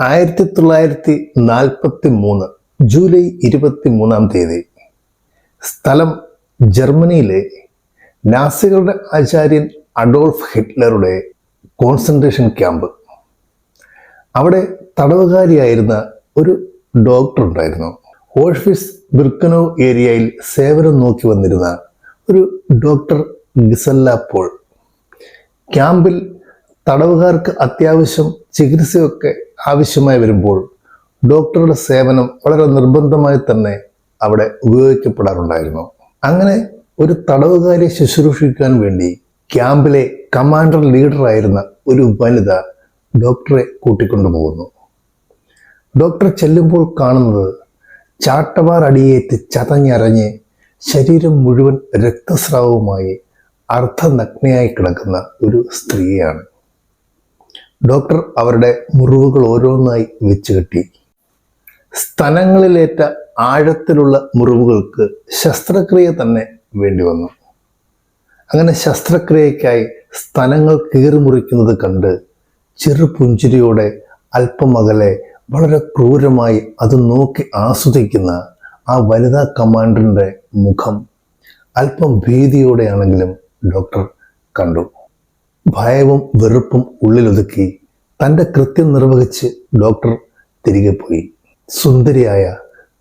ആയിരത്തി തൊള്ളായിരത്തി നാൽപ്പത്തി മൂന്ന് ജൂലൈ ഇരുപത്തി മൂന്നാം തീയതി. സ്ഥലം ജർമ്മനിയിലെ നാസികളുടെ ആചാര്യൻ അഡോൾഫ് ഹിറ്റ്ലറുടെ കോൺസെൻട്രേഷൻ ക്യാമ്പ്. അവിടെ തടവുകാരിയായിരുന്ന ഒരു ഡോക്ടർ ഉണ്ടായിരുന്നു. ഓഷ്വിസ് ബിർക്കനോ ഏരിയയിൽ സേവനം നോക്കി വന്നിരുന്ന ഒരു ഡോക്ടർ ഗിസല്ല പോൾ. ക്യാമ്പിൽ തടവുകാർക്ക് അത്യാവശ്യം ചികിത്സയൊക്കെ ആവശ്യമായി വരുമ്പോൾ ഡോക്ടറുടെ സേവനം വളരെ നിർബന്ധമായി തന്നെ അവിടെ ഉപയോഗിക്കപ്പെടാറുണ്ടായിരുന്നു. അങ്ങനെ ഒരു തടവുകാരെ ശുശ്രൂഷിക്കാൻ വേണ്ടി ക്യാമ്പിലെ കമാൻഡർ ലീഡറായിരുന്ന ഒരു വനിത ഡോക്ടറെ കൂട്ടിക്കൊണ്ടുപോകുന്നു ഡോക്ടർ ചെല്ലുമ്പോൾ കാണുന്നത് ചാട്ടവാർ അടിയേറ്റ് ചതഞ്ഞരഞ്ഞ് ശരീരം മുഴുവൻ രക്തസ്രാവവുമായി അർദ്ധനഗ്നയായി കിടക്കുന്ന ഒരു സ്ത്രീയാണ്. ഡോക്ടർ അവരുടെ മുറിവുകൾ ഓരോന്നായി വെച്ചു കെട്ടി. സ്ഥലങ്ങളിലേറ്റ ആഴത്തിലുള്ള മുറിവുകൾക്ക് ശസ്ത്രക്രിയ തന്നെ വേണ്ടി വന്നു. അങ്ങനെ ശസ്ത്രക്രിയയ്ക്കായി സ്തനങ്ങൾ കീറിമുറിക്കുന്നത് കണ്ട് ചെറുപുഞ്ചിരിയോടെ പുഞ്ചിരിയോടെ അല്പമകലെ വളരെ ക്രൂരമായി അത് നോക്കി ആസ്വദിക്കുന്ന ആ വനിതാ കമാൻഡറിന്റെ മുഖം അല്പം ഭീതിയോടെയാണെങ്കിലും ഡോക്ടർ കണ്ടു. ഭയവും വെറുപ്പും ഉള്ളിലൊതുക്കി തന്റെ കൃത്യം നിർവഹിച്ച് ഡോക്ടർ തിരികെ പോയി. സുന്ദരിയായ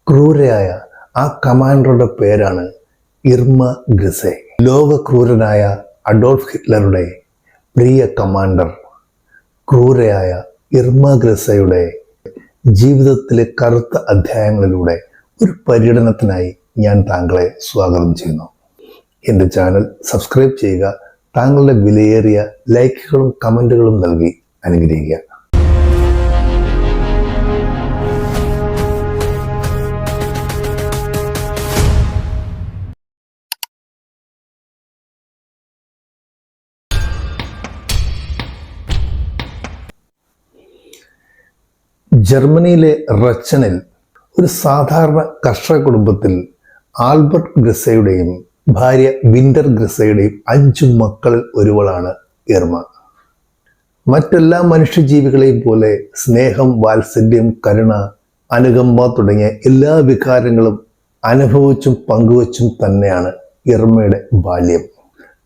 ക്രൂരയായ ആ കമാൻഡറുടെ പേരാണ് ഇർമ ഗ്രിസെ ലോക ക്രൂരനായ അഡോൾഫ് ഹിറ്റ്ലറുടെ പ്രിയ കമാൻഡർ ക്രൂരയായ ഇർമ ഗ്രസയുടെ ജീവിതത്തിലെ കറുത്ത അധ്യായങ്ങളിലൂടെ ഒരു പര്യടനത്തിനായി ഞാൻ താങ്കളെ സ്വാഗതം ചെയ്യുന്നു. എന്റെ ചാനൽ സബ്സ്ക്രൈബ് ചെയ്യുക താങ്കളുടെ വിലയേറിയ ലൈക്കുകളും കമന്റുകളും നൽകി അനുഗ്രഹിക്കുക. ജർമ്മനിയിലെ റച്ചനിൽ ഒരു സാധാരണ കർഷക കുടുംബത്തിൽ ആൽബർട്ട് ഗ്രസയുടെയും ഭാര്യ വിന്റർ ഗ്രസയുടെയും അഞ്ചു മക്കളിൽ ഒരുവളാണ് ഇർമ മറ്റെല്ലാ മനുഷ്യജീവികളെയും പോലെ സ്നേഹം വാത്സല്യം കരുണ അനുകമ്പ തുടങ്ങിയ എല്ലാ വികാരങ്ങളും അനുഭവിച്ചും പങ്കുവച്ചും തന്നെയാണ് ഇർമയുടെ ബാല്യം.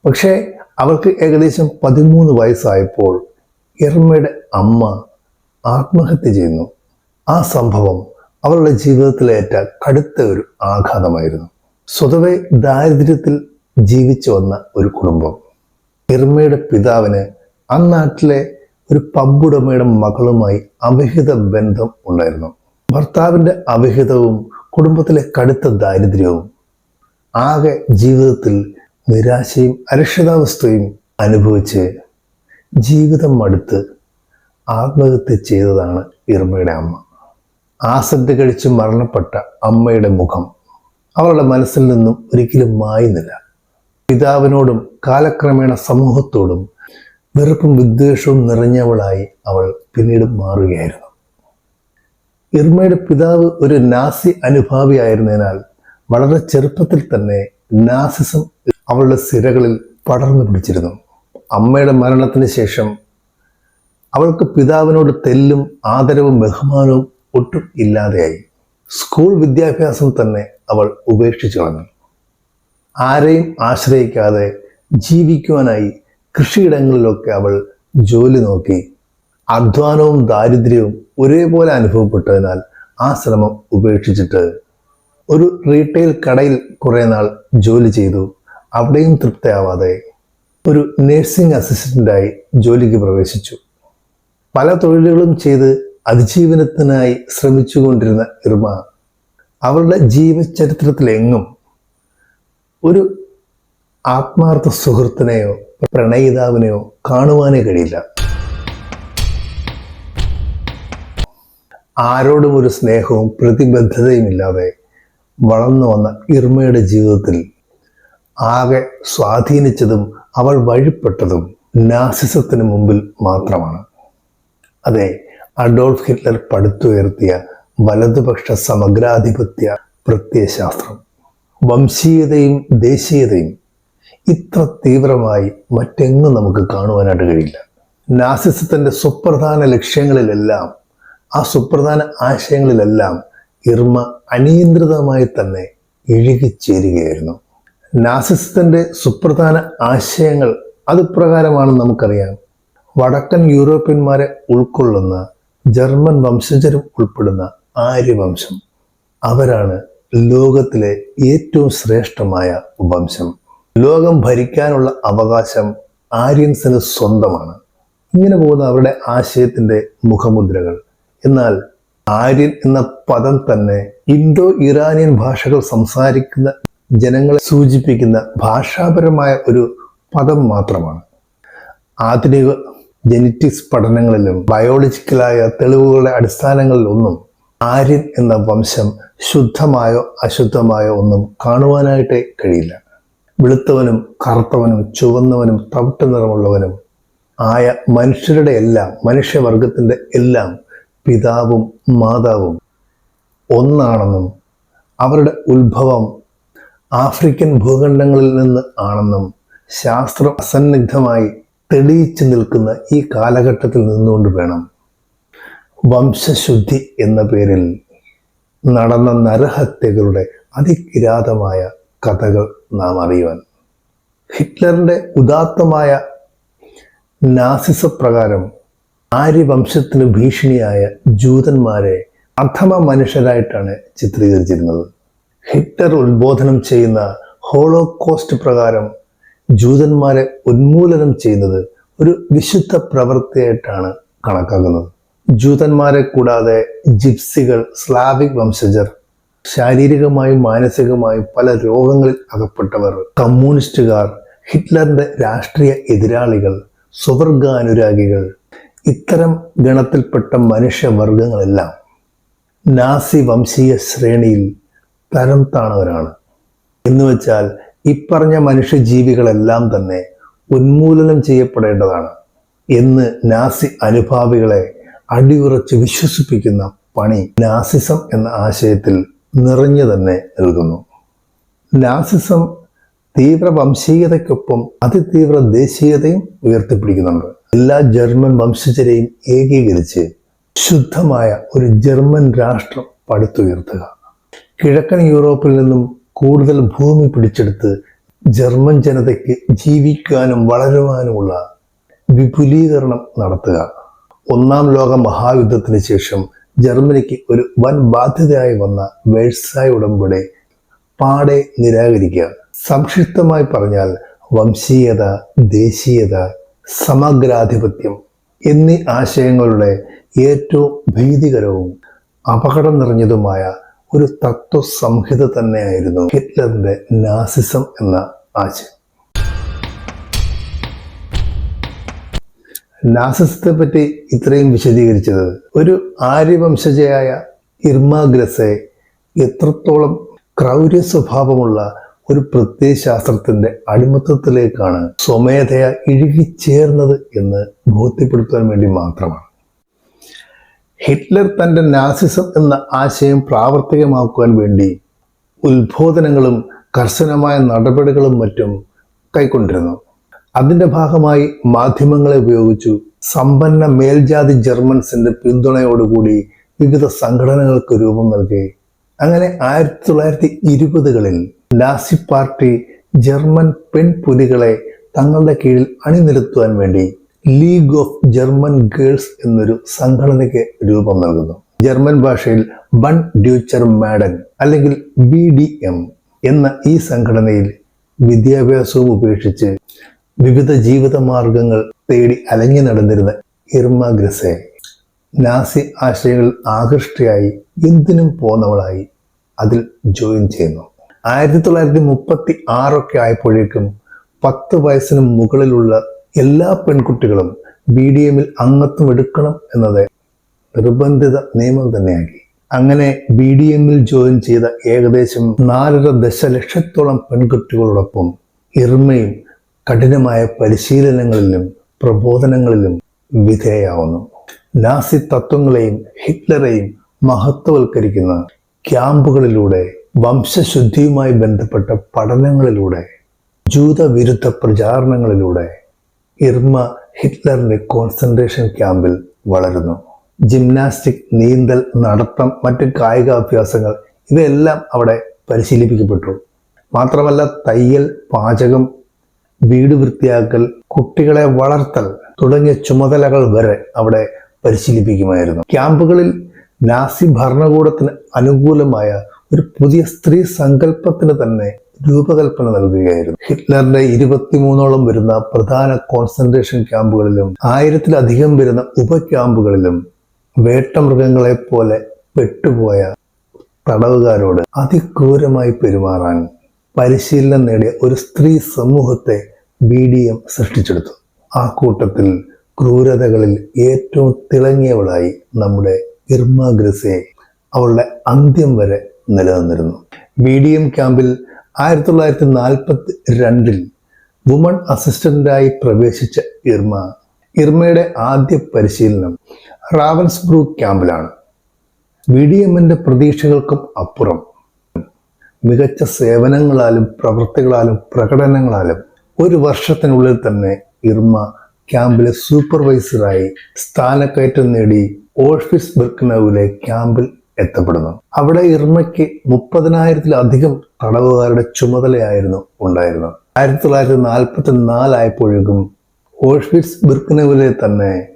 പക്ഷേ അവൾക്ക് ഏകദേശം പതിമൂന്ന് വയസ്സായപ്പോൾ ഇർമയുടെ അമ്മ ആത്മഹത്യ ചെയ്യുന്നു. ആ സംഭവം അവളുടെ ജീവിതത്തിലേറ്റ കടുത്ത ഒരു ആഘാതമായിരുന്നു. സ്വതവേ ദാരിദ്ര്യത്തിൽ ജീവിച്ചു വന്ന ഒരു കുടുംബം. ഇർമയുടെ പിതാവിന് അന്നാട്ടിലെ ഒരു പബ്ബുടമയുടെ മകളുമായി അവിഹിത ബന്ധം ഉണ്ടായിരുന്നു. ഭർത്താവിന്റെ അവിഹിതവും കുടുംബത്തിലെ കടുത്ത ദാരിദ്ര്യവും ആകെ ജീവിതത്തിൽ നിരാശയും അരക്ഷിതാവസ്ഥയും അനുഭവിച്ച് ജീവിതം മടുത്ത് ആത്മഹത്യ ചെയ്തതാണ് ഇർമയുടെ അമ്മ. ആസന്റ് കഴിച്ച് മരണപ്പെട്ട അമ്മയുടെ മുഖം അവളുടെ മനസ്സിൽ നിന്നും ഒരിക്കലും മായുന്നില്ല. പിതാവിനോടും കാലക്രമേണ സമൂഹത്തോടും വെറുപ്പും വിദ്വേഷവും നിറഞ്ഞവളായി അവൾ പിന്നീട് മാറുകയായിരുന്നു. ഇർമയുടെ പിതാവ് ഒരു നാസി അനുഭാവിയായിരുന്നതിനാൽ വളരെ ചെറുപ്പത്തിൽ തന്നെ നാസിസം അവളുടെ സിരകളിൽ പടർന്നു പിടിച്ചിരുന്നു. അമ്മയുടെ മരണത്തിന് ശേഷം അവൾക്ക് പിതാവിനോട് തെല്ലും ആദരവും ബഹുമാനവും ഒട്ടും ഇല്ലാതെയായി. സ്കൂൾ വിദ്യാഭ്യാസം തന്നെ അവൾ ഉപേക്ഷിച്ചു കളഞ്ഞു. ആരെയും ആശ്രയിക്കാതെ ജീവിക്കുവാനായി കൃഷിയിടങ്ങളിലൊക്കെ അവൾ ജോലി നോക്കി. അധ്വാനവും ദാരിദ്ര്യവും ഒരേപോലെ അനുഭവപ്പെട്ടതിനാൽ ആ ശ്രമം ഉപേക്ഷിച്ചിട്ട് ഒരു റീറ്റെയിൽ കടയിൽ കുറേ നാൾ ജോലി ചെയ്തു. അവിടെയും തൃപ്തിയാവാതെ ഒരു നേഴ്സിംഗ് അസിസ്റ്റന്റായി ജോലിക്ക് പ്രവേശിച്ചു. പല തൊഴിലുകളും ചെയ്ത് അതിജീവനത്തിനായി ശ്രമിച്ചുകൊണ്ടിരുന്ന ഇർമ അവളുടെ ജീവചരിത്രത്തിലെങ്ങും ഒരു ആത്മാർത്ഥ സുഹൃത്തിനെയോ പ്രണയിതാവിനെയോ കാണുവാനേ കഴിയില്ല. ആരോടും ഒരു സ്നേഹവും പ്രതിബദ്ധതയും ഇല്ലാതെ വളർന്നു വന്ന ഇർമയുടെ ജീവിതത്തിൽ ആകെ സ്വാധീനിച്ചതും അവൾ വഴിപ്പെട്ടതും നാസിസത്തിന് മുമ്പിൽ മാത്രമാണ്. അതെ അഡോൾഫ് ഹിറ്റ്ലർ പടുത്തുയർത്തിയ വലതുപക്ഷ സമഗ്രാധിപത്യ പ്രത്യയശാസ്ത്രം. വംശീയതയും ദേശീയതയും ഇത്ര തീവ്രമായി മറ്റെങ്ങും നമുക്ക് കാണുവാനായിട്ട് കഴിയില്ല. നാസിസത്തിന്റെ സുപ്രധാന ലക്ഷ്യങ്ങളിലെല്ലാം ആ സുപ്രധാന ആശയങ്ങളിലെല്ലാം ഇർമ അനിയന്ത്രിതമായി തന്നെ ഇഴുകിച്ചേരുകയായിരുന്നു. നാസിസത്തിന്റെ സുപ്രധാന ആശയങ്ങൾ അത് പ്രകാരമാണെന്ന് നമുക്കറിയാം. വടക്കൻ യൂറോപ്യന്മാരെ ഉൾക്കൊള്ളുന്ന ജർമ്മൻ വംശജരും ഉൾപ്പെടുന്ന ആര്യവംശം. അവരാണ് ലോകത്തിലെ ഏറ്റവും ശ്രേഷ്ഠമായ വംശം. ലോകം ഭരിക്കാനുള്ള അവകാശം ആര്യൻസിന് സ്വന്തമാണ്. ഇങ്ങനെ പോകുന്ന അവരുടെ ആശയത്തിന്റെ മുഖമുദ്രകൾ. എന്നാൽ ആര്യൻ എന്ന പദം തന്നെ ഇൻഡോ ഇറാനിയൻ ഭാഷകൾ സംസാരിക്കുന്ന ജനങ്ങളെ സൂചിപ്പിക്കുന്ന ഭാഷാപരമായ ഒരു പദം മാത്രമാണ്. ആധുനിക ജനറ്റിക്സ് പഠനങ്ങളിലും ബയോളജിക്കലായ തെളിവുകളുടെ അടിസ്ഥാനങ്ങളിലൊന്നും ആര്യൻ എന്ന വംശം ശുദ്ധമായോ അശുദ്ധമായോ ഒന്നും കാണുവാനായിട്ടേ കഴിയില്ല. വെളുത്തവനും കറുത്തവനും ചുവന്നവനും തവിട്ട് നിറമുള്ളവനും ആയ മനുഷ്യരുടെ എല്ലാം മനുഷ്യവർഗത്തിന്റെ എല്ലാം പിതാവും മാതാവും ഒന്നാണെന്നും അവരുടെ ഉത്ഭവം ആഫ്രിക്കൻ ഭൂഖണ്ഡങ്ങളിൽ നിന്ന് ആണെന്നും ശാസ്ത്രം അസന്നിഗ്ധമായി തെളിയിച്ചു നിൽക്കുന്ന ഈ കാലഘട്ടത്തിൽ നിന്നുകൊണ്ട് വേണം വംശശുദ്ധി എന്ന പേരിൽ നടന്ന നരഹത്യകളുടെ അതികിരാതമായ കഥകൾ നാം അറിയുവാൻ. ഹിറ്റ്ലറിന്റെ ഉദാത്തമായ നാസിസ പ്രകാരം ആര്യവംശത്തിന് ഭീഷണിയായ ജൂതന്മാരെ അധമ മനുഷ്യരായിട്ടാണ് ചിത്രീകരിച്ചിരുന്നത്. ഹിറ്റ്ലർ ഉത്ബോധനം ചെയ്യുന്ന ഹോളോകോസ്റ്റ് പ്രകാരം ജൂതന്മാരെ ഉന്മൂലനം ചെയ്യുന്നത് ഒരു വിശുദ്ധ പ്രവൃത്തിയായിട്ടാണ് കണക്കാക്കുന്നത്. ജൂതന്മാരെ കൂടാതെ ജിപ്സികൾ സ്ലാവിക് വംശജർ ശാരീരികമായും മാനസികമായും പല രോഗങ്ങളിൽ അകപ്പെട്ടവർ കമ്മ്യൂണിസ്റ്റുകാർ ഹിറ്റ്ലറിന്റെ രാഷ്ട്രീയ എതിരാളികൾ സ്വവർഗാനുരാഗികൾ ഇത്തരം ഗണത്തിൽപ്പെട്ട മനുഷ്യവർഗങ്ങളെല്ലാം നാസി വംശീയ ശ്രേണിയിൽ തരം താണവരാണ്. എന്നുവെച്ചാൽ ഇപ്പറഞ്ഞ മനുഷ്യജീവികളെല്ലാം തന്നെ ഉന്മൂലനം ചെയ്യപ്പെടേണ്ടതാണ് എന്ന് നാസി അനുഭാവികളെ അടിയുറച്ച് വിശ്വസിപ്പിക്കുന്ന പണി നാസിസം എന്ന ആശയത്തിൽ നിറഞ്ഞു തന്നെ നൽകുന്നു നാസിസം തീവ്ര വംശീയതയ്ക്കൊപ്പം അതിതീവ്ര ദേശീയതയും ഉയർത്തിപ്പിടിക്കുന്നുണ്ട്. എല്ലാ ജർമ്മൻ വംശജരെയും ഏകീകരിച്ച് ശുദ്ധമായ ഒരു ജർമ്മൻ രാഷ്ട്രം പടുത്തുയർത്തുക. കിഴക്കൻ യൂറോപ്പിൽ നിന്നും കൂടുതൽ ഭൂമി പിടിച്ചെടുത്ത് ജർമ്മൻ ജനതയ്ക്ക് ജീവിക്കാനും വളരുവാനുമുള്ള വിപുലീകരണം നടത്തുക. ഒന്നാം ലോക മഹായുദ്ധത്തിന് ശേഷം ജർമ്മനിക്ക് ഒരു വൻ ബാധ്യതയായി വന്ന വേഴ്സായ ഉടമ്പടി പാടെ നിരാകരിക്കുക സംക്ഷിപ്തമായി പറഞ്ഞാൽ വംശീയത ദേശീയത സമഗ്രാധിപത്യം എന്നീ ആശയങ്ങളുടെ ഏറ്റവും ഭീതികരവും അപകടം നിറഞ്ഞതുമായ ഒരു തത്വസംഹിത തന്നെയായിരുന്നു ഹിറ്റ്ലറിന്റെ നാസിസം എന്ന ആശയം. നാസിസത്തെ പറ്റി ഇത്രയും വിശദീകരിച്ചത് ഒരു ആര്യവംശജയായ ഇർമാഗ്രസെ എത്രത്തോളം ക്രൗര്യ സ്വഭാവമുള്ള ഒരു പ്രത്യയശാസ്ത്രത്തിന്റെ അടിമത്തത്തിലേക്കാണ് സ്വമേധയ ഇഴുകിച്ചേർന്നത് എന്ന് ബോധ്യപ്പെടുത്താൻ വേണ്ടി മാത്രമാണ്. ഹിറ്റ്ലർ തന്റെ നാസിസം എന്ന ആശയം പ്രാവർത്തികമാക്കുവാൻ വേണ്ടി ഉത്ബോധനങ്ങളും കർശനമായ നടപടികളും മറ്റും കൈക്കൊണ്ടിരുന്നു. അതിന്റെ ഭാഗമായി മാധ്യമങ്ങളെ ഉപയോഗിച്ചു സമ്പന്ന മേൽജാതി ജർമ്മൻസിന്റെ പിന്തുണയോടുകൂടി വിവിധ സംഘടനകൾക്ക് രൂപം നൽകി. അങ്ങനെ ആയിരത്തി തൊള്ളായിരത്തി ഇരുപതുകളിൽ നാസി പാർട്ടി ജർമ്മൻ പെൺപുലികളെ തങ്ങളുടെ കീഴിൽ അണിനിരത്തുവാൻ വേണ്ടി ലീഗ് ഓഫ് ജർമ്മൻ ഗേൾസ് എന്നൊരു സംഘടനയ്ക്ക് രൂപം നൽകുന്നു. ജർമ്മൻ ഭാഷയിൽ ബൺ ഡ്യൂച്ചർ മാഡൻ അല്ലെങ്കിൽ ബി ഡി എം എന്ന ഈ സംഘടനയിൽ വിദ്യാഭ്യാസവും ഉപേക്ഷിച്ച് വിവിധ ജീവിത മാർഗങ്ങൾ തേടി അലഞ്ഞു നടന്നിരുന്ന ഇർമ ഗ്രസെ. നാസി ആശയങ്ങളിൽ ആകൃഷ്ടയായി എന്തിനും പോന്നവളായി അതിൽ ജോയിൻ ചെയ്യുന്നു. ആയിരത്തി തൊള്ളായിരത്തി മുപ്പത്തി ആറൊക്കെ ആയപ്പോഴേക്കും പത്ത് വയസ്സിന് മുകളിലുള്ള എല്ലാ പെൺകുട്ടികളും ബി ഡി എമ്മിൽ അംഗത്വം എടുക്കണം എന്നത് നിർബന്ധിത നിയമം തന്നെയാക്കി. അങ്ങനെ ബി ഡി എമ്മിൽ ജോയിൻ ചെയ്ത ഏകദേശം നാലര ദശലക്ഷത്തോളം പെൺകുട്ടികളോടൊപ്പം ഇർമയും കഠിനമായ പരിശീലനങ്ങളിലും പ്രബോധനങ്ങളിലും വിധേയാവുന്നു. നാസി തത്വങ്ങളെയും ഹിറ്റ്ലറെയും മഹത്വവൽക്കരിക്കുന്ന ക്യാമ്പുകളിലൂടെ വംശശുദ്ധിയുമായി ബന്ധപ്പെട്ട പഠനങ്ങളിലൂടെ ജൂതവിരുദ്ധ പ്രചാരണങ്ങളിലൂടെ ഇർമ ഹിറ്റ്ലറിന്റെ കോൺസെൻട്രേഷൻ ക്യാമ്പിൽ വളരുന്നു. ജിംനാസ്റ്റിക് നീന്തൽ നടത്തം മറ്റ് കായികാഭ്യാസങ്ങൾ ഇവയെല്ലാം അവിടെ പരിശീലിപ്പിക്കപ്പെട്ടു. മാത്രമല്ല തയ്യൽ പാചകം വീട് വൃത്തിയാക്കൽ കുട്ടികളെ വളർത്തൽ തുടങ്ങിയ ചുമതലകൾ വരെ അവിടെ പരിശീലിപ്പിക്കുമായിരുന്നു. ക്യാമ്പുകളിൽ നാസി ഭരണകൂടത്തിന് അനുകൂലമായ ഒരു പുതിയ സ്ത്രീ സങ്കല്പത്തിന് തന്നെ രൂപകൽപ്പന നൽകുകയായിരുന്നു. ഹിറ്റ്ലറിന്റെ ഇരുപത്തിമൂന്നോളം വരുന്ന പ്രധാന കോൺസെൻട്രേഷൻ ക്യാമ്പുകളിലും ആയിരത്തിലധികം വരുന്ന ഉപക്യാമ്പുകളിലും വേട്ടമൃഗങ്ങളെ പോലെ പെട്ടുപോയ തടവുകാരോട് അതിക്രൂരമായി പെരുമാറാൻ പരിശീലനം നേടിയ ഒരു സ്ത്രീ സമൂഹത്തെ ബി ഡി എം സൃഷ്ടിച്ചെടുത്തു. ആ കൂട്ടത്തിൽ ക്രൂരതകളിൽ ഏറ്റവും തിളങ്ങിയവളായി നമ്മുടെ ഇർമ ഗ്രസെ അവളുടെ അന്ത്യം വരെ നിലനിന്നിരുന്നു. ബി ഡി എം ക്യാമ്പിൽ ആയിരത്തി തൊള്ളായിരത്തി നാൽപ്പത്തി രണ്ടിൽ വുമൺ അസിസ്റ്റന്റായി പ്രവേശിച്ച ഇർമ ഇർമയുടെ ആദ്യ പരിശീലനം റാവൻസ്ബ്രൂ ക്യാമ്പിലാണ്. വി ഡി എമ്മിന്റെ പ്രതീക്ഷകൾക്കും അപ്പുറം മികച്ച സേവനങ്ങളാലും പ്രവൃത്തികളാലും പ്രകടനങ്ങളാലും ഒരു വർഷത്തിനുള്ളിൽ തന്നെ ഇർമ ക്യാമ്പിലെ സൂപ്പർവൈസറായി സ്ഥാനക്കയറ്റം നേടി ഓഷ്ഫിസ് ബിർക്കനൌവിലെ ക്യാമ്പിൽ എത്തപ്പെടുന്നു. അവിടെ ഇർമയ്ക്ക് മുപ്പതിനായിരത്തിലധികം തടവുകാരുടെ ചുമതലയായിരുന്നു ഉണ്ടായിരുന്നത്. ആയിരത്തി തൊള്ളായിരത്തി നാൽപ്പത്തി നാലായപ്പോഴേക്കും ഓഷ്വിറ്റ്സ് ബിർക്കനവിലെ തന്നെ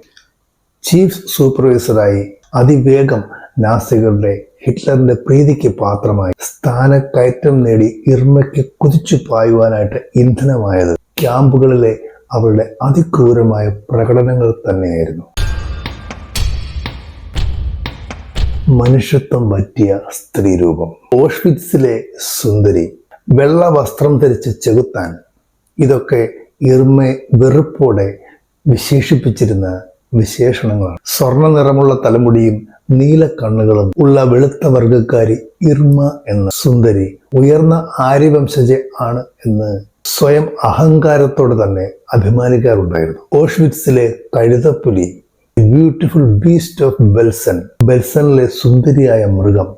ചീഫ് സൂപ്പർവൈസറായി അതിവേഗം നാസികളുടെ ഹിറ്റ്ലറിന്റെ പ്രീതിക്ക് പാത്രമായി. സ്ഥാനക്കയറ്റം നേടി ഇർമ്മയ്ക്ക് കുതിച്ചു പായുവാനായിട്ട് ഇന്ധനമായത്. ക്യാമ്പുകളിലെ അവരുടെ അതിക്രൂരമായ പ്രകടനങ്ങൾ തന്നെയായിരുന്നു. മനുഷ്യത്വം പറ്റിയ സ്ത്രീരൂപം. ഓഷ്വിറ്റ്സിലെ സുന്ദരി വെള്ള വസ്ത്രം ധരിച്ച് ചെകുത്താൻ ഇതൊക്കെ ഇർമെ വെറുപ്പോടെ വിശേഷിപ്പിച്ചിരുന്ന വിശേഷണങ്ങളാണ്. സ്വർണ നിറമുള്ള തലമുടിയും നീല കണ്ണുകളും ഉള്ള വെളുത്ത വർഗക്കാരി ഇർമ എന്ന സുന്ദരി ഉയർന്ന ആര്യവംശജ ആണ് എന്ന് സ്വയം അഹങ്കാരത്തോടെ തന്നെ അഭിമാനിക്കാറുണ്ടായിരുന്നു. ഓഷ്വിറ്റ്സിലെ കഴുതപ്പുലി ബ്യൂട്ടിഫുൾ ബീസ്റ്റ് ഓഫ് ബെൽസൺ ബെൽസണിലെ സുന്ദരിയായ മൃഗം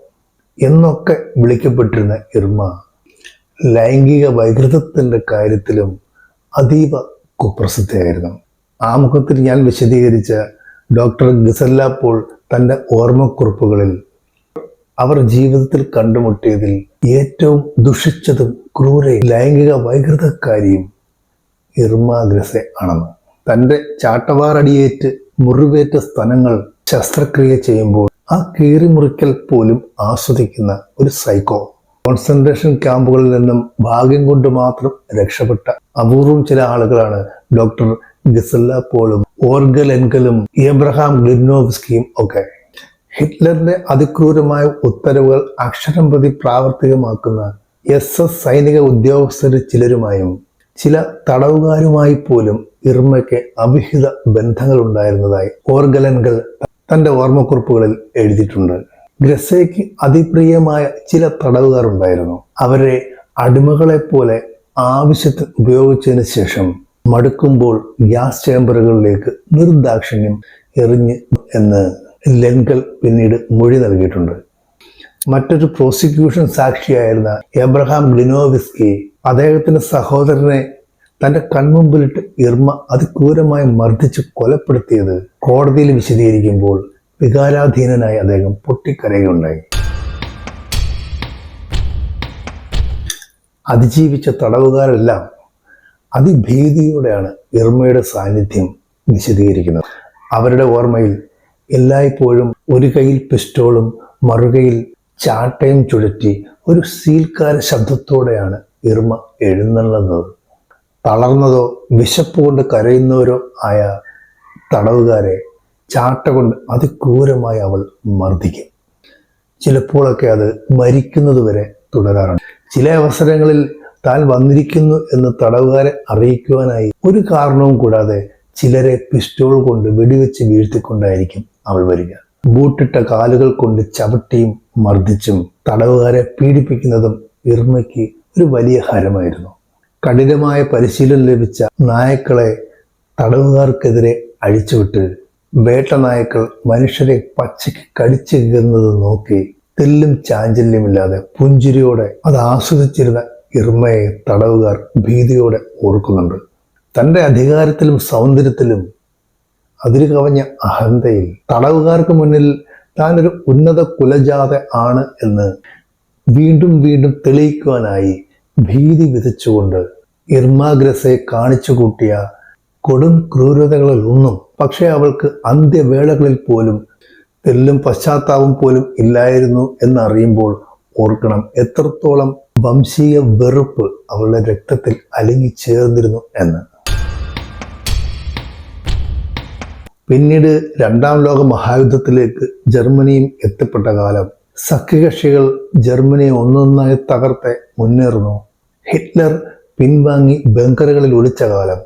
എന്നൊക്കെ വിളിക്കപ്പെട്ടിരുന്ന ഇർമ ലൈംഗിക വൈകൃതത്തിന്റെ കാര്യത്തിലും അതീവ കുപ്രസിദ്ധയായിരുന്നു. ആമുഖത്തിൽ ഞാൻ വിശദീകരിച്ച ഡോക്ടർ ഗിസല്ല പോൾ തന്റെ ഓർമ്മക്കുറിപ്പുകളിൽ അവർ ജീവിതത്തിൽ കണ്ടുമുട്ടിയതിൽ ഏറ്റവും ദുഷിച്ചതും ക്രൂര ലൈംഗിക വൈകൃതക്കാരിയും ഇർമാഗ്രസെ ആണെന്ന്. തന്റെ ചാട്ടവാറടിയേറ്റ് മുറിവേറ്റ സ്ഥലങ്ങൾ ശസ്ത്രക്രിയ ചെയ്യുമ്പോൾ ആ കീറിമുറിക്കൽ പോലും ആസ്വദിക്കുന്ന ഒരു സൈക്കോ കോൺസെൻട്രേഷൻ ക്യാമ്പുകളിൽ നിന്നും ഭാഗ്യം കൊണ്ട് മാത്രം രക്ഷപ്പെട്ട അപൂർവം ചില ആളുകളാണ് ഡോക്ടർ ഗിസല്ല പോളും ഓർഗലെൻകലും എബ്രഹാം ഗ്ലിബ്നോവ്സ്കിയും ഒക്കെ. ഹിറ്റ്ലറിന്റെ അതിക്രൂരമായ ഉത്തരവുകൾ അക്ഷരം പ്രതി പ്രാവർത്തികമാക്കുന്ന എസ് എസ് സൈനിക ഉദ്യോഗസ്ഥരിൽ ചിലരുമായും ചില തടവുകാരുമായി പോലും ഇർമയ്ക്ക് അവിഹിത ബന്ധങ്ങൾ ഉണ്ടായിരുന്നതായി ഓർഗലൻകൾ തന്റെ ഓർമ്മക്കുറിപ്പുകളിൽ എഴുതിയിട്ടുണ്ട്. ഗ്രസയ്ക്ക് അതിപ്രിയമായ ചില തടവുകാരുണ്ടായിരുന്നു. അവരെ അടിമകളെ പോലെ ആവശ്യത്തിൽ ഉപയോഗിച്ചതിന് ശേഷം മടുക്കുമ്പോൾ ഗ്യാസ് ചേംബറുകളിലേക്ക് നിർദാക്ഷിണ്യം എറിഞ്ഞ് എന്ന് ലെങ്കൽ പിന്നീട് മൊഴി നൽകിയിട്ടുണ്ട്. മറ്റൊരു പ്രോസിക്യൂഷൻ സാക്ഷിയായിരുന്ന എബ്രഹാം ഗ്ലിനോവിസ്കി അദ്ദേഹത്തിന്റെ സഹോദരനെ തന്റെ കൺമുമ്പിലിട്ട് ഇർമ അതിക്രൂരമായി മർദ്ദിച്ച് കൊലപ്പെടുത്തിയത് കോടതിയിൽ വിശദീകരിക്കുമ്പോൾ വികാരാധീനനായി അദ്ദേഹം പൊട്ടിക്കരയുണ്ടായി അതിജീവിച്ച തടവുകാരെല്ലാം അതിഭീതിയോടെയാണ് ഇർമയുടെ സാന്നിധ്യം വിശദീകരിക്കുന്നത്. അവരുടെ ഓർമ്മയിൽ എല്ലായ്പ്പോഴും ഒരു കയ്യിൽ പിസ്റ്റോളും മറുകയിൽ ചാട്ടയും ചുഴറ്റി ഒരു സീൽക്കാര ശബ്ദത്തോടെയാണ് ഇർമ എഴുന്നള്ളുന്നത്. തളർന്നതോ വിശപ്പ് കൊണ്ട് കരയുന്നവരോ ആയ തടവുകാരെ ചാട്ട കൊണ്ട് അതിക്രൂരമായി അവൾ മർദ്ദിക്കും. ചിലപ്പോഴൊക്കെ അത് മരിക്കുന്നത് വരെ തുടരാറുണ്ട്. ചില അവസരങ്ങളിൽ താൻ വന്നിരിക്കുന്നു എന്ന് തടവുകാരെ അറിയിക്കുവാനായി ഒരു കാരണവും കൂടാതെ ചിലരെ പിസ്റ്റോൾ കൊണ്ട് വെടിവെച്ച് വീഴ്ത്തിക്കൊണ്ടായിരിക്കും അവൾ വരിക. ബൂട്ടിട്ട കാലുകൾ കൊണ്ട് ചവിട്ടിയും മർദ്ദിച്ചും തടവുകാരെ പീഡിപ്പിക്കുന്നതും ഇർമയ്ക്ക് ഒരു വലിയ ഹരമായിരുന്നു. കഠിനമായ പരിശീലനം ലഭിച്ച നായക്കളെ തടവുകാർക്കെതിരെ അഴിച്ചുവിട്ട് വേട്ട നായക്കൾ മനുഷ്യരെ പച്ചയ്ക്ക് കടിച്ചു കീറുന്നത് നോക്കി തെല്ലും ചാഞ്ചല്യമില്ലാതെ പുഞ്ചിരിയോടെ അത് ആസ്വദിച്ചിരുന്ന ഇർമയെ തടവുകാർ ഭീതിയോടെ ഓർക്കുന്നുണ്ട്. തന്റെ അധികാരത്തിലും സൗന്ദര്യത്തിലും അതിരു കവഞ്ഞ അഹന്തയിൽ തടവുകാർക്ക് മുന്നിൽ താൻ ഒരു ഉന്നത കുലജാത ആണ് എന്ന് വീണ്ടും വീണ്ടും തെളിയിക്കുവാനായി ഭീതി വിതച്ചുകൊണ്ട് ഇർമാഗ്രസെ കാണിച്ചു കൂട്ടിയ കൊടും ക്രൂരതകളിൽ ഒന്നും പക്ഷേ അവൾക്ക് അന്ത്യവേളകളിൽ പോലും തെല്ലും പശ്ചാത്താപം പോലും ഇല്ലായിരുന്നു എന്നറിയുമ്പോൾ ഓർക്കണം എത്രത്തോളം വംശീയ വെറുപ്പ് അവളുടെ രക്തത്തിൽ അലിഞ്ഞു ചേർന്നിരുന്നു എന്ന്. പിന്നീട് രണ്ടാം ലോക മഹായുദ്ധത്തിലേക്ക് ജർമ്മനിയും എത്തപ്പെട്ട കാലം സഖ്യകക്ഷികൾ ജർമ്മനിയെ ഒന്നൊന്നായി തകർത്തെ മുന്നേറുന്നു. ഹിറ്റ്ലർ പിൻവാങ്ങി ബങ്കറുകളിൽ ഒളിച്ച കാലം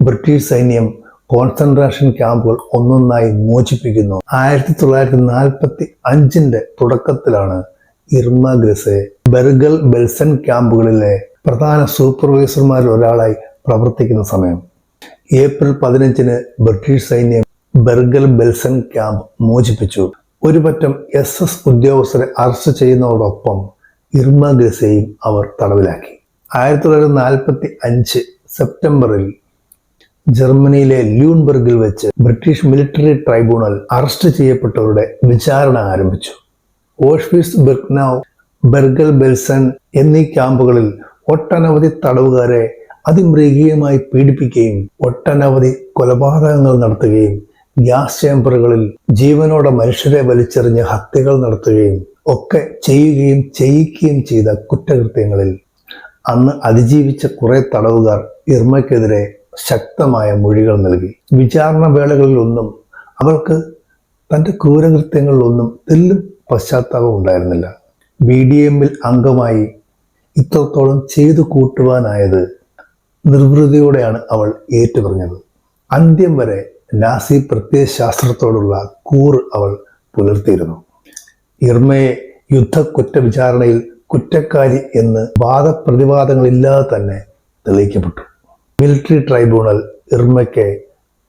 ബ്രിട്ടീഷ് സൈന്യം കോൺസെൻട്രേഷൻ ക്യാമ്പുകൾ ഒന്നൊന്നായി മോചിപ്പിക്കുന്നു. ആയിരത്തി തൊള്ളായിരത്തി നാൽപ്പത്തി അഞ്ചിന്റെ തുടക്കത്തിലാണ് ഇർമ ഗ്രസെ ബെർഗൽ ബെൽസൺ ക്യാമ്പുകളിലെ പ്രധാന സൂപ്പർവൈസർമാരിൽ ഒരാളായി പ്രവർത്തിക്കുന്ന സമയം. ഏപ്രിൽ പതിനഞ്ചിന് ബ്രിട്ടീഷ് സൈന്യം ബെർഗൽ ബെൽസൺ ക്യാമ്പ് മോചിപ്പിച്ചു. ഒരു പറ്റം എസ് എസ് ഉദ്യോഗസ്ഥരെ അറസ്റ്റ് ചെയ്യുന്നതോടൊപ്പം ഇർമ ഗ്രസെയും അവർ തടവിലാക്കി. ആയിരത്തി തൊള്ളായിരത്തി നാൽപ്പത്തി അഞ്ച് സെപ്റ്റംബറിൽ ജർമ്മനിയിലെ ലൂൺബർഗിൽ വെച്ച് ബ്രിട്ടീഷ് മിലിറ്ററി ട്രൈബ്യൂണൽ അറസ്റ്റ് ചെയ്യപ്പെട്ടവരുടെ വിചാരണ ആരംഭിച്ചു. ഓഷ്വിസ് ബെർഗ്നൌ ബെർഗൽ ബെൽസൺ എന്നീ ക്യാമ്പുകളിൽ ഒട്ടനവധി തടവുകാരെ അതിമൃഗീയമായി പീഡിപ്പിക്കുകയും ഒട്ടനവധി കൊലപാതകങ്ങൾ നടത്തുകയും ഗ്യാസ് ചേംബറുകളിൽ ജീവനോടെ മനുഷ്യരെ വലിച്ചെറിഞ്ഞ് ഹത്യകൾ നടത്തുകയും ഒക്കെ ചെയ്യുകയും ചെയ്യിക്കുകയും ചെയ്ത കുറ്റകൃത്യങ്ങളിൽ അന്ന് അതിജീവിച്ച കുറെ തടവുകാർ ഇർമ്മയ്ക്കെതിരെ ശക്തമായ മൊഴികൾ നൽകി. വിചാരണ വേളകളിലൊന്നും അവൾക്ക് തന്റെ ക്രൂരകൃത്യങ്ങളിലൊന്നും തെല്ലും പശ്ചാത്താപം ഉണ്ടായിരുന്നില്ല. ബി ഡി എമ്മിൽ അംഗമായി ഇത്രത്തോളം ചെയ്തു കൂട്ടുവാനായത് നിർവൃതിയോടെയാണ് അവൾ ഏറ്റുപറഞ്ഞത്. അന്ത്യം വരെ നാസി പ്രത്യയശാസ്ത്രത്തോടുള്ള കൂറ് അവൾ പുലർത്തിയിരുന്നു. ഇർമയെ യുദ്ധക്കുറ്റ വിചാരണയിൽ കുറ്റക്കാരി എന്ന് വാദപ്രതിവാദങ്ങളില്ലാതെ തന്നെ തെളിയിക്കപ്പെട്ടു. മിലിറ്ററി ട്രൈബ്യൂണൽ ഇർമയ്ക്ക്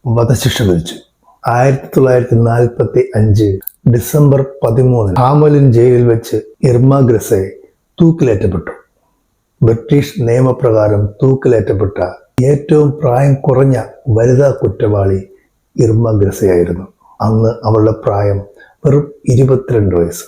വധശിക്ഷ വിധിച്ചു ആയിരത്തി തൊള്ളായിരത്തി നാൽപ്പത്തി അഞ്ച് ഡിസംബർ പതിമൂന്നിന് ആമലിൻ ജയിലിൽ വെച്ച് ഇർമ ഗ്രസെ തൂക്കിലേറ്റപ്പെട്ടു. ബ്രിട്ടീഷ് നിയമപ്രകാരം തൂക്കിലേറ്റപ്പെട്ട ഏറ്റവും പ്രായം കുറഞ്ഞ വനിതാ കുറ്റവാളി ഇർമ ഗ്രസയായിരുന്നു. അന്ന് അവളുടെ പ്രായം വെറും ഇരുപത്തിരണ്ട് വയസ്സ്.